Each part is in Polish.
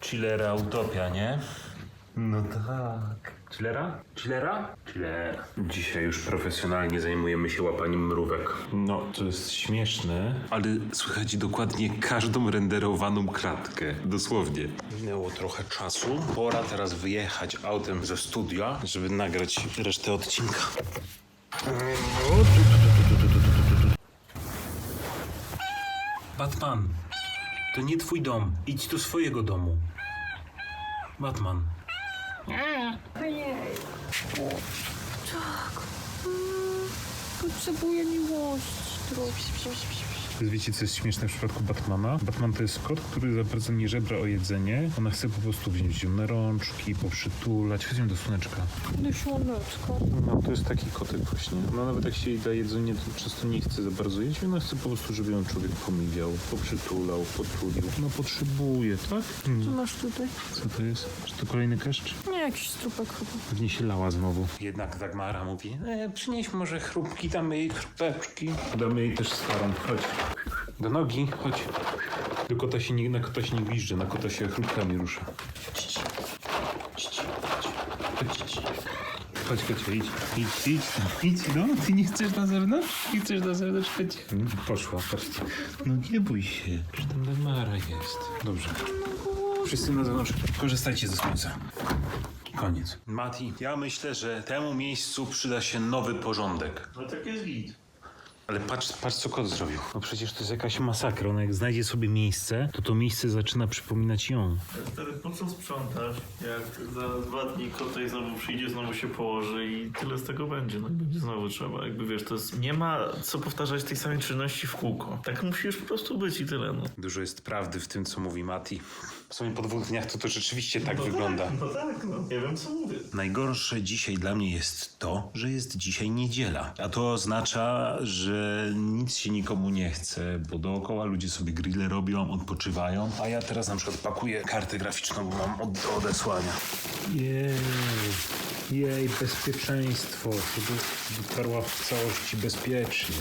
Chillera Utopia, nie? No tak. Chillera? Chillera? Chillera. Dzisiaj już profesjonalnie zajmujemy się łapaniem mrówek. No, to jest śmieszne, ale słychać dokładnie każdą renderowaną kratkę. Dosłownie. Minęło trochę czasu. Pora teraz wyjechać autem ze studia, żeby nagrać resztę odcinka. Batman, to nie twój dom. Idź do swojego domu. Batman. Potrzebuję miłości trochę. Wiecie, co jest śmieszne w przypadku Batmana? Batman to jest kot, który za bardzo nie żebra o jedzenie. Ona chce po prostu wziąć ją na rączki, poprzytulać. Chodźmy do słoneczka. Do słoneczka. No, to jest taki kotek właśnie. No, nawet jak się jej da jedzenie, to często nie chce za bardzo jeść. Ona chce po prostu, żeby ją człowiek pomiwiał, poprzytulał, potulił. No, potrzebuje, tak? Co Hmm. masz tutaj? Co to jest? Czy to kolejny kaszcz? Nie, jakiś strupek chyba. Pewnie się lała znowu. Jednak Dagmara mówi, e, przynieś może chrupki, damy jej chrupeczki. Damy jej też starą. Chodź. Do nogi, chodź. Do kota się nie, na kota się nie gwizdże, na kota się chrupkami rusza. Chodź, chodź, kocie, idź, idź, idź, idź, no, ty nie chcesz na zewnątrz? Nie chcesz na zewnątrz, chodź. Poszła, patrzcie. No nie bój się, że tam Dagmara jest. Dobrze. Wszyscy na zewnątrz, korzystajcie ze słońca. Koniec. Mati, ja myślę, że temu miejscu przyda się nowy porządek. No tak jest git. Ale patrz, patrz co kot zrobił. No przecież to jest jakaś masakra. Ona jak znajdzie sobie miejsce, to to miejsce zaczyna przypominać ją. Stary, po co sprzątasz, jak za dwa dni kotek znowu przyjdzie, znowu się położy i tyle z tego będzie, no i będzie znowu trzeba. Jakby wiesz, to jest, nie ma co powtarzać tej samej czynności w kółko. Tak musi już po prostu być i tyle, no. Dużo jest prawdy w tym, co mówi Mati. W sumie po dwóch dniach to to rzeczywiście tak wygląda. Tak, no tak, no. Nie wiem co mówię. Najgorsze dzisiaj dla mnie jest to, że jest dzisiaj niedziela. A to oznacza, że nic się nikomu nie chce, bo dookoła ludzie sobie grille robią, odpoczywają. A ja teraz na przykład pakuję kartę graficzną, bo mam od, do odesłania. Jej, jej, bezpieczeństwo, żeby dotarła w całości bezpiecznie.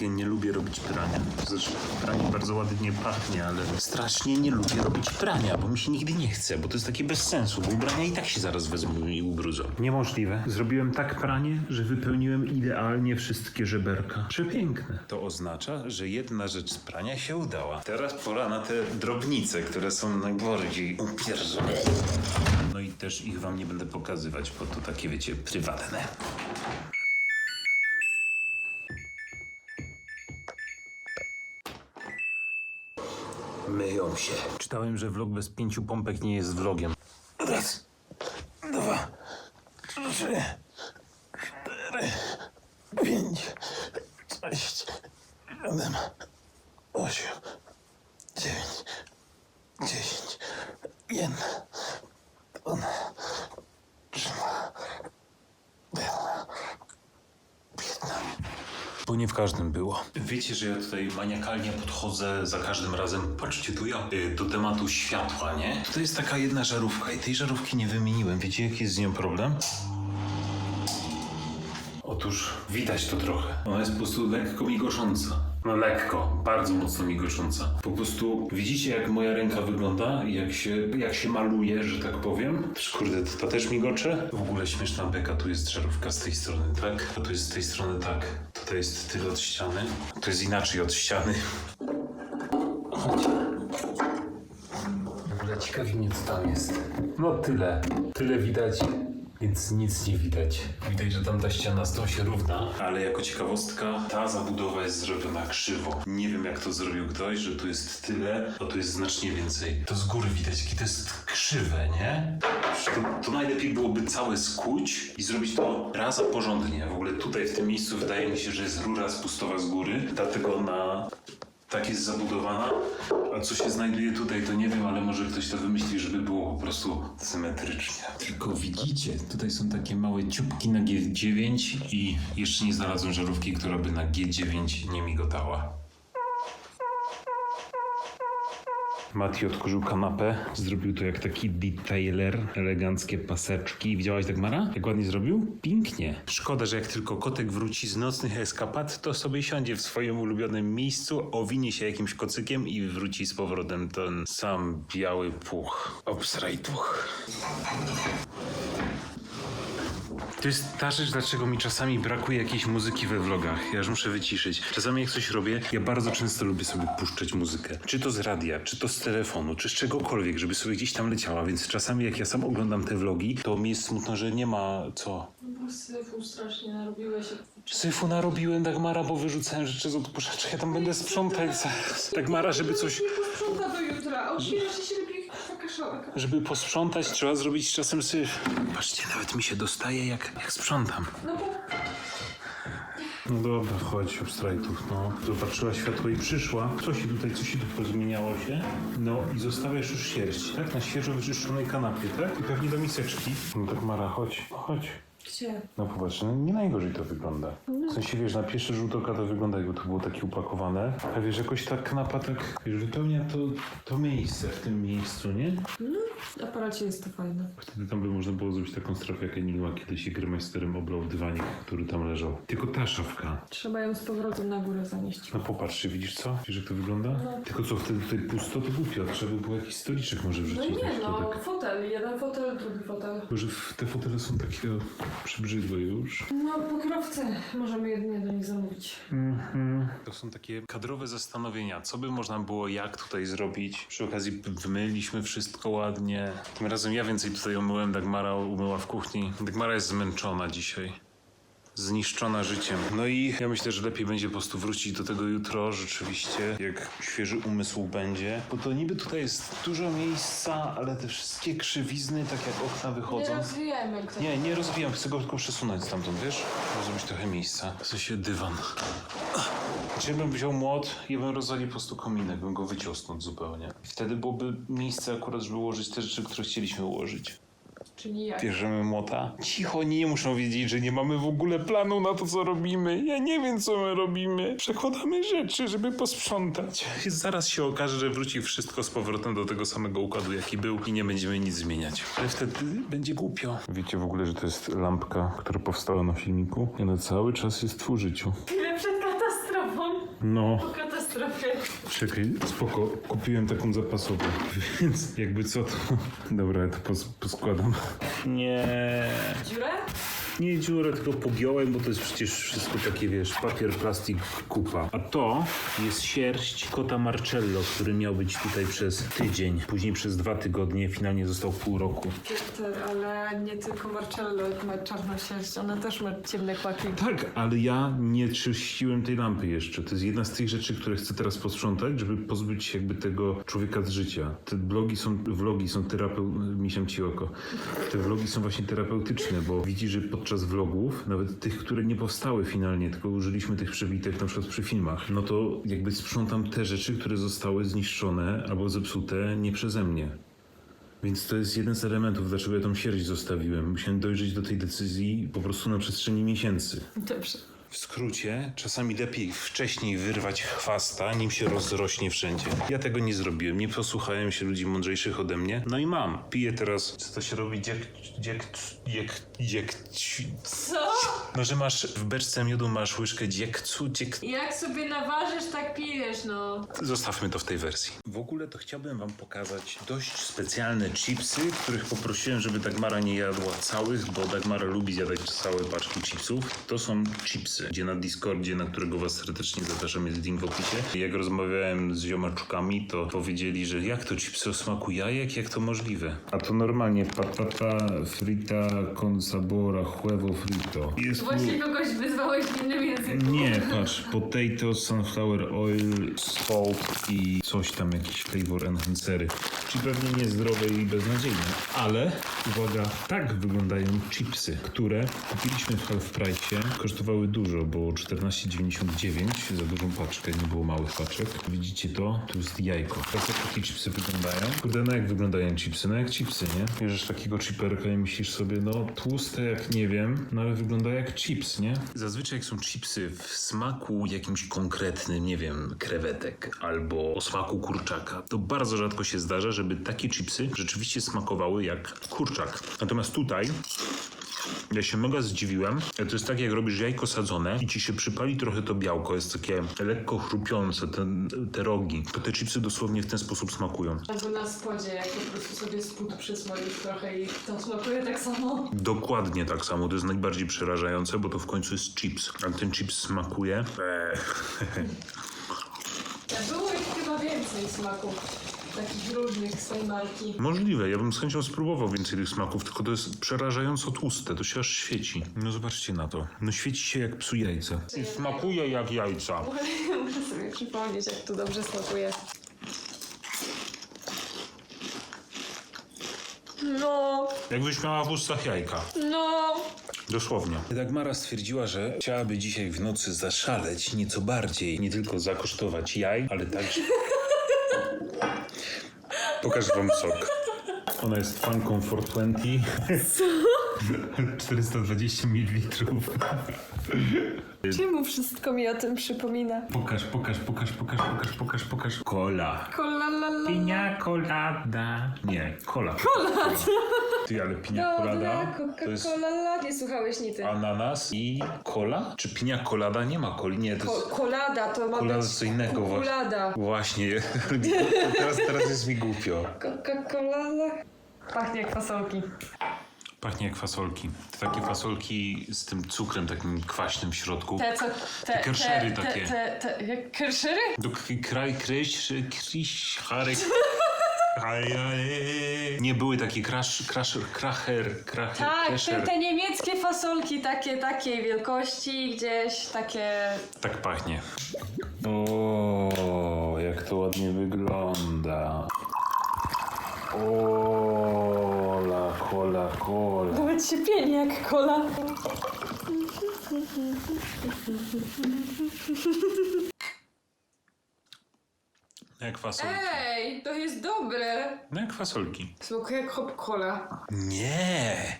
Nie lubię robić prania. Zresztą pranie bardzo ładnie pachnie, ale strasznie nie lubię robić prania, bo mi się nigdy nie chce, bo to jest takie bez sensu, bo ubrania i tak się zaraz wezmą i ubrudzą. Niemożliwe. Zrobiłem tak pranie, że wypełniłem idealnie wszystkie żeberka. Przepiękne. To oznacza, że jedna rzecz z prania się udała. Teraz pora na te drobnice, które są najbardziej upierzone. No i też ich wam nie będę pokazywać, bo to takie, wiecie, prywatne. Myją się. Czytałem, że vlog bez pięciu pompek nie jest vlogiem. Raz, dwa, trzy, cztery, pięć, sześć, siedem, osiem, dziewięć, dziesięć, jeden, dwa, trzy, bo nie w każdym było. Wiecie, że ja tutaj maniakalnie podchodzę za każdym razem, patrzcie tu ja, y, do tematu światła, nie? To jest taka jedna żarówka i tej żarówki nie wymieniłem. Wiecie, jaki jest z nią problem? Otóż widać to trochę. Ona jest po prostu lekko migosząca. No lekko, bardzo mocno migosząca. Po prostu widzicie jak moja ręka wygląda jak się, jak się maluje, że tak powiem. Też kurde, to, to też migocze? W ogóle śmieszna beka, tu jest żarówka z tej strony, tak? A tu jest z tej strony tak. Tutaj jest tyle od ściany. To jest inaczej od ściany. Chodź. W ogóle ciekawi mnie co tam jest. No tyle. Tyle widać. Więc nic nie widać. Widać, że tam ta ściana z tą się równa. Ale jako ciekawostka, ta zabudowa jest zrobiona krzywo. Nie wiem, jak to zrobił ktoś, że tu jest tyle, a tu jest znacznie więcej. To z góry widać, jakie to jest krzywe, nie? To, to najlepiej byłoby całe skuć i zrobić to raz a porządnie. W ogóle tutaj, w tym miejscu, wydaje mi się, że jest rura spustowa z góry, dlatego ona tak jest zabudowana. A co się znajduje tutaj, to nie wiem, ale może ktoś to wymyśli, żeby było po prostu symetrycznie. Tylko widzicie, tutaj są takie małe ciupki na G9 i jeszcze nie znalazłem żarówki, która by na G9 nie migotała. Mati odkurzył kanapę, zrobił to jak taki detailer, eleganckie paseczki. Widziałaś tak Mara? Jak ładnie zrobił? Pięknie. Szkoda, że jak tylko kotek wróci z nocnych eskapad, to sobie siądzie w swoim ulubionym miejscu, owinie się jakimś kocykiem i wróci z powrotem ten sam biały puch. Obsraj puch. To jest ta rzecz, dlaczego mi czasami brakuje jakiejś muzyki we vlogach. Ja już muszę wyciszyć. Czasami jak coś robię, ja bardzo często lubię sobie puszczać muzykę. Czy to z radia, czy to z telefonu, czy z czegokolwiek, żeby sobie gdzieś tam leciała. Więc czasami jak ja sam oglądam te vlogi, to mi jest smutno, że nie ma co. Bo syfu strasznie narobiłeś. Syfu narobiłem Dagmara, bo wyrzucałem rzeczy z odkurzacza. Ja tam będę sprzątać zaraz. Dagmara, żeby coś... Nie posprząta do jutra, a się Żeby posprzątać, trzeba zrobić czasem syf. Patrzcie, nawet mi się dostaje, jak, jak sprzątam. No bo No dobra, chodź, obstrajtów, no. Zobaczyła światło i przyszła. Co się tutaj, co się tu pozmieniało się? No i zostawiasz już sierść, tak? Na świeżo wyczyszczonej kanapie, tak? I pewnie do miseczki. No tak Mara, chodź, chodź. Gdzie? No popatrz, no nie najgorzej to wygląda. W sensie, wiesz, na pierwszy rzut oka to wygląda jakby to było takie upakowane. A wiesz, jakoś ta kanapa tak, wiesz, wypełnia to, to miejsce w tym miejscu, nie? W aparacie jest to fajne. Wtedy tam by można było zrobić taką strefę jak Enigma kiedyś się Grymeisterem oblał dywanik, który tam leżał. Tylko ta szafka. Trzeba ją z powrotem na górę zanieść. No popatrzcie, widzisz co? Wiesz jak to wygląda? Tylko co, wtedy tutaj pusto, to głupio. Trzeba by było jakiś stoliczek może No wrzucić na nie no, środek. fotel, jeden fotel, drugi fotel. Tylko, że w- te fotele są takie o, przybrzydłe już. No, pokrowce możemy jedynie do nich zamówić. To są takie kadrowe zastanowienia. Co by można było jak tutaj zrobić? Przy okazji wymyliśmy wszystko ładnie. Tym razem ja więcej tutaj umyłem, Dagmara umyła w kuchni. Dagmara jest zmęczona dzisiaj. Zniszczona życiem. No i ja myślę, że lepiej będzie po prostu wrócić do tego jutro, rzeczywiście, jak świeży umysł będzie. Bo to niby tutaj jest dużo miejsca, ale te wszystkie krzywizny, tak jak okna wychodzą. rozwijajmy go. Nie, nie rozwijam, chcę go tylko przesunąć stamtąd, wiesz? Zrobić trochę miejsca. W sensie dywan. Czy bym wziął młot i bym rozwalił po prostu kominek, bym go wyciął stąd zupełnie. Wtedy byłoby miejsce akurat, żeby ułożyć te rzeczy, które chcieliśmy ułożyć. Czyli jak? Bierzemy młota. Cicho, nie muszą wiedzieć, że nie mamy w ogóle planu na to, co robimy. Ja nie wiem, co my robimy. Przekładamy rzeczy, żeby posprzątać. Zaraz się okaże, że wróci wszystko z powrotem do tego samego układu, jaki był i nie będziemy nic zmieniać. Ale wtedy będzie głupio. Wiecie w ogóle, że to jest lampka, która powstała na filmiku? I ona cały czas jest w użyciu. Chwilę przed katastrofą. No. Katastrofie. Czekaj, spoko, kupiłem taką zapasową, więc jakby co to... Dobra, ja to pos poskładam. Nie, Dziurę? Nie dziurę, tylko pogiąłem, bo to jest przecież wszystko takie, wiesz, papier, plastik, kupa. A to jest sierść kota Marcello, który miał być tutaj przez tydzień, później przez dwa tygodnie, finalnie został pół roku. Piotr, ale nie tylko Marcello ma czarną sierść, ona też ma ciemne kłaki. Tak, ale ja nie czyściłem tej lampy jeszcze. To jest jedna z tych rzeczy, które chcę teraz posprzątać, żeby pozbyć się jakby tego człowieka z życia. Te blogi są, vlogi są terapeutyczne, misiam ci oko. Te vlogi są właśnie terapeutyczne, bo widzi, że podczas vlogów, nawet tych, które nie powstały finalnie, tylko użyliśmy tych przebitek na przykład przy filmach, no to jakby sprzątam te rzeczy, które zostały zniszczone albo zepsute nie przeze mnie. Więc to jest jeden z elementów, dlaczego ja tą sierść zostawiłem. Musiałem dojrzeć do tej decyzji po prostu na przestrzeni miesięcy. Dobrze. W skrócie, czasami lepiej wcześniej wyrwać chwasta, nim się rozrośnie wszędzie. Ja tego nie zrobiłem, nie posłuchałem się ludzi mądrzejszych ode mnie. No i mam. Piję teraz. Co to się robi? Dziek, dziek, dziek, dziek. Co? No, że masz w beczce miodu masz łyżkę dziekcu, dziek... Jak sobie naważysz, tak pijesz, no. Zostawmy to w tej wersji. W ogóle to chciałbym wam pokazać dość specjalne chipsy, których poprosiłem, żeby Dagmara nie jadła całych, bo Dagmara lubi zjadać całe paczki chipsów. To są chipsy, gdzie na Discordzie, na którego was serdecznie zapraszam, jest link w opisie. Jak rozmawiałem z ziomaczkami, to powiedzieli, że jak to chipsy o smaku jajek, jak to możliwe? A to normalnie patata frita con sabor a huevo frito. Jest Właśnie kogoś wyzwałeś w innym języku. nie, patrz, potato, sunflower oil, salt i coś tam, jakieś flavor enhancery. Czyli pewnie niezdrowe i beznadziejne. Ale, uwaga, tak wyglądają chipsy, które kupiliśmy w half price. Kosztowały dużo, bo 14,99 za dużą paczkę, nie było małych paczek. Widzicie to? Tu jest jajko. Teraz jak takie chipsy wyglądają? Kurde, no jak wyglądają chipsy? No jak chipsy, nie? Bierzesz takiego chiperka i myślisz sobie, no tłuste jak nie wiem, no ale wygląda wygląda jak chips, nie? Zazwyczaj jak są chipsy w smaku jakimś konkretnym, nie wiem, krewetek albo o smaku kurczaka, to bardzo rzadko się zdarza, żeby takie chipsy rzeczywiście smakowały jak kurczak. Natomiast tutaj ja się mega zdziwiłem. To jest tak, jak robisz jajko sadzone i ci się przypali trochę to białko, jest takie lekko chrupiące, te, te rogi. To te chipsy dosłownie w ten sposób smakują. Albo na spodzie, jak po prostu sobie spód przysmolisz trochę i to smakuje tak samo. Dokładnie tak samo, to jest najbardziej przerażające, bo to w końcu jest chips. A ten chips smakuje. Eee. Było ich chyba więcej smaków. Takich różnych tej marki. Możliwe, ja bym z chęcią spróbował więcej tych smaków, tylko to jest przerażająco tłuste, to się aż świeci. No zobaczcie na to. No świeci się jak psu jajce. I smakuje jak jajca. Muszę sobie przypomnieć, jak to dobrze smakuje. No, Jakbyś miała w ustach jajka. no. Dosłownie. Dagmara stwierdziła, że chciałaby dzisiaj w nocy zaszaleć nieco bardziej. Nie tylko zakosztować jaj, ale także... Pokażę wam sok. Ona jest fanką 420. Co? 420 ml. Czemu wszystko mi o tym przypomina? Pokaż, pokaż, pokaż, pokaż, pokaż, pokaż, pokaż. Kola. Kolalala. Pinia colada. Nie, kola. Kola. Ty, ale pinia colada to jest Coca-Cola. Nie słuchałeś nity. ananas i kola? Czy pinia colada nie ma coli? Nie, to Ko- jest... kolada to ma Kolada być co innego właśnie. Kolada. Właśnie, teraz, teraz jest mi głupio. Coca-Cola. Pachnie jak fasolki. Pachnie jak fasolki. To takie fasolki z tym cukrem takim kwaśnym w środku. Te co... Te, kerszery te, takie. Te, te, jak kerszery? Do kraj, kryś, kryś, charek. Nie były takie crash, crash, kracher, kracher, Tak, te, krasher. te niemieckie fasolki takie, takiej wielkości gdzieś, takie... Tak pachnie. O, jak to ładnie wygląda. O, cola. Nawet się pieni jak kola. Jak fasolki. Ej, to jest dobre. No jak fasolki. Smakuje jak hop cola. Nie.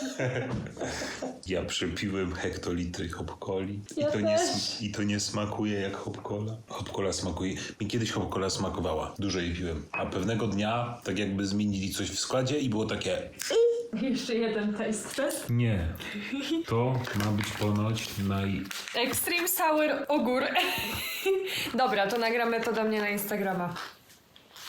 Ja przepiłem hektolitry hopcoli Ja I, to nie, i to nie smakuje jak hopcola. Hopcola smakuje. Mi kiedyś hopcola smakowała. Dużo jej piłem. A pewnego dnia tak jakby zmienili coś w składzie i było takie Jeszcze jeden taste test. Nie. To ma być ponoć naj... Extreme Sour Ogór. Dobra, to nagramy to do mnie na Instagrama.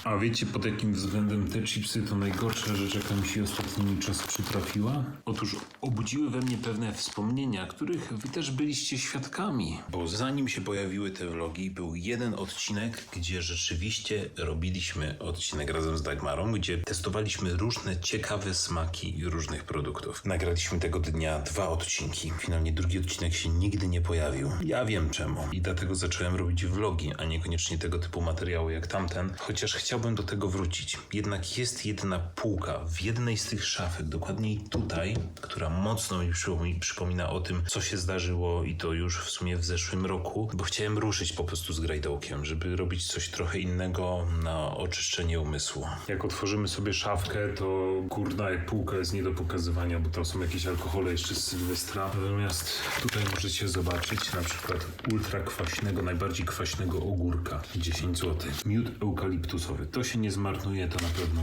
A wiecie pod jakim względem te chipsy to najgorsza rzecz, jaka mi się ostatnimi czas przytrafiła? Otóż obudziły we mnie pewne wspomnienia, których wy też byliście świadkami. Bo zanim się pojawiły te vlogi, był jeden odcinek, gdzie rzeczywiście robiliśmy odcinek razem z Dagmarą, gdzie testowaliśmy różne ciekawe smaki różnych produktów. Nagraliśmy tego dnia dwa odcinki. Finalnie drugi odcinek się nigdy nie pojawił. Ja wiem czemu. I dlatego zacząłem robić vlogi, a niekoniecznie tego typu materiały jak tamten, chociaż chciałbym do tego wrócić. Jednak jest jedna półka w jednej z tych szafek, dokładniej tutaj, która mocno mi przypomi- przypomina o tym, co się zdarzyło i to już w sumie w zeszłym roku, bo chciałem ruszyć po prostu z grajdołkiem, żeby robić coś trochę innego na oczyszczenie umysłu. Jak otworzymy sobie szafkę, to górna półka jest nie do pokazywania, bo tam są jakieś alkohole jeszcze z Sylwestra. Natomiast tutaj możecie zobaczyć na przykład ultra kwaśnego, najbardziej kwaśnego ogórka. 10 zł. Miód eukaliptusowy. To się nie zmarnuje, to na pewno.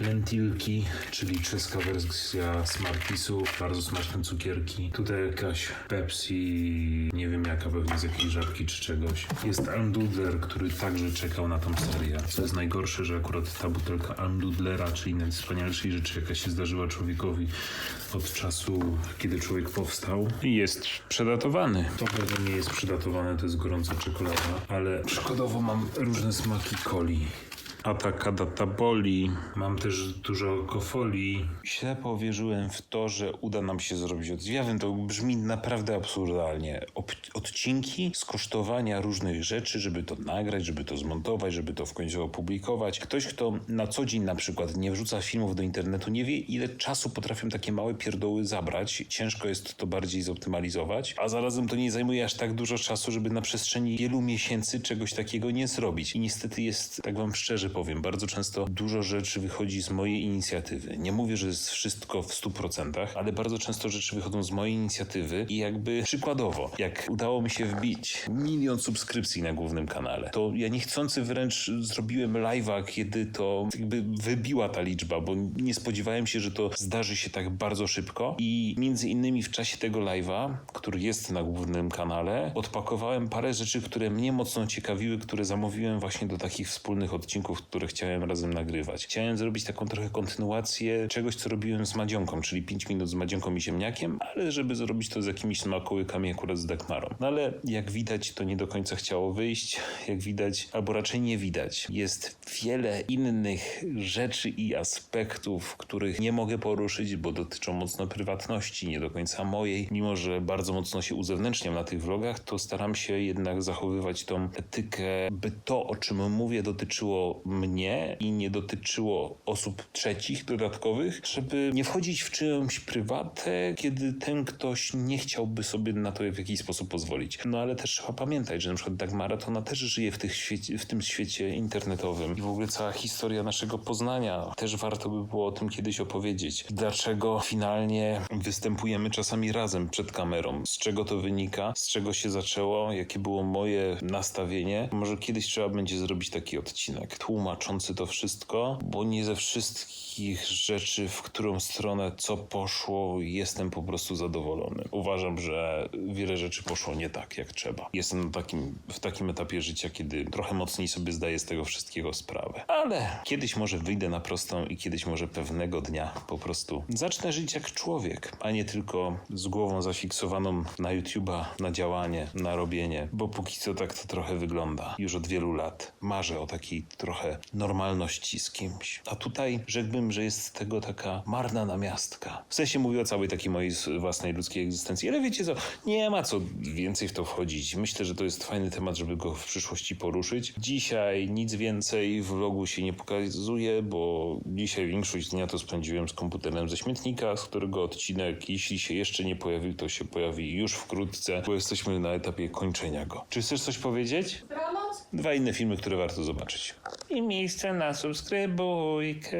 Lentilki, czyli czeska wersja Smartisu. Bardzo smaczne cukierki. Tutaj jakaś Pepsi, nie wiem jaka, pewnie z jakiejś żabki czy czegoś. Jest Almdudler, który także czekał na tą serię. Co jest najgorsze, że akurat ta butelka Almdudlera, czyli najwspanialszej rzeczy, jaka się zdarzyła człowiekowi od czasu, kiedy człowiek powstał, jest przedatowany. To pewnie nie jest przedatowane, to jest gorąca czekolada, ale przykładowo mam różne smaki coli. Ataka data boli. Mam też dużo alkofolii. Ślepo wierzyłem w to, że uda nam się zrobić od... Ja wiem, to brzmi naprawdę absurdalnie. Ob- odcinki skosztowania różnych rzeczy, żeby to nagrać, żeby to zmontować, żeby to w końcu opublikować. Ktoś, kto na co dzień na przykład nie wrzuca filmów do internetu, nie wie ile czasu potrafią takie małe pierdoły zabrać. Ciężko jest to bardziej zoptymalizować, a zarazem to nie zajmuje aż tak dużo czasu, żeby na przestrzeni wielu miesięcy czegoś takiego nie zrobić. I niestety jest, tak wam szczerze powiem. Bardzo często dużo rzeczy wychodzi z mojej inicjatywy. Nie mówię, że jest wszystko w 100%, ale bardzo często rzeczy wychodzą z mojej inicjatywy i jakby przykładowo, jak udało mi się wbić milion subskrypcji na głównym kanale, to ja niechcący wręcz zrobiłem live'a, kiedy to jakby wybiła ta liczba, bo nie spodziewałem się, że to zdarzy się tak bardzo szybko i między innymi w czasie tego live'a, który jest na głównym kanale, odpakowałem parę rzeczy, które mnie mocno ciekawiły, które zamówiłem właśnie do takich wspólnych odcinków, które chciałem razem nagrywać. Chciałem zrobić taką trochę kontynuację czegoś, co robiłem z Madzionką, czyli 5 minut z Madzionką i ziemniakiem, ale żeby zrobić to z jakimiś smakołykami akurat z Dagmarą. No ale jak widać, to nie do końca chciało wyjść. Jak widać, albo raczej nie widać, jest wiele innych rzeczy i aspektów, których nie mogę poruszyć, bo dotyczą mocno prywatności, nie do końca mojej. Mimo, że bardzo mocno się uzewnętrzniam na tych vlogach, to staram się jednak zachowywać tą etykę, by to, o czym mówię, dotyczyło mnie i nie dotyczyło osób trzecich, dodatkowych, żeby nie wchodzić w czyjąś prywatę, kiedy ten ktoś nie chciałby sobie na to w jakiś sposób pozwolić. No ale też trzeba pamiętać, że na przykład Dagmara to ona też żyje w, świecie, w tym świecie internetowym i w ogóle cała historia naszego Poznania. Też warto by było o tym kiedyś opowiedzieć. Dlaczego finalnie występujemy czasami razem przed kamerą? Z czego to wynika? Z czego się zaczęło? Jakie było moje nastawienie? Może kiedyś trzeba będzie zrobić taki odcinek tłumaczący to wszystko, bo nie ze wszystkich rzeczy, w którą stronę co poszło, jestem po prostu zadowolony. Uważam, że wiele rzeczy poszło nie tak, jak trzeba. Jestem na takim, w takim etapie życia, kiedy trochę mocniej sobie zdaję z tego wszystkiego sprawę. Ale kiedyś może wyjdę na prostą i kiedyś może pewnego dnia po prostu zacznę żyć jak człowiek, a nie tylko z głową zafiksowaną na YouTube'a, na działanie, na robienie, bo póki co tak to trochę wygląda. Już od wielu lat marzę o takiej trochę normalności z kimś. A tutaj rzekłbym, że jest tego taka marna namiastka. W sensie mówię o całej takiej mojej własnej ludzkiej egzystencji, ale wiecie co, nie ma co więcej w to wchodzić. Myślę, że to jest fajny temat, żeby go w przyszłości poruszyć. Dzisiaj nic więcej w vlogu się nie pokazuje, bo dzisiaj większość dnia to spędziłem z komputerem ze śmietnika, z którego odcinek, jeśli się jeszcze nie pojawił, to się pojawi już wkrótce, bo jesteśmy na etapie kończenia go. Czy chcesz coś powiedzieć? Dwa inne filmy, które warto zobaczyć. I miejsce na subskrybujkę.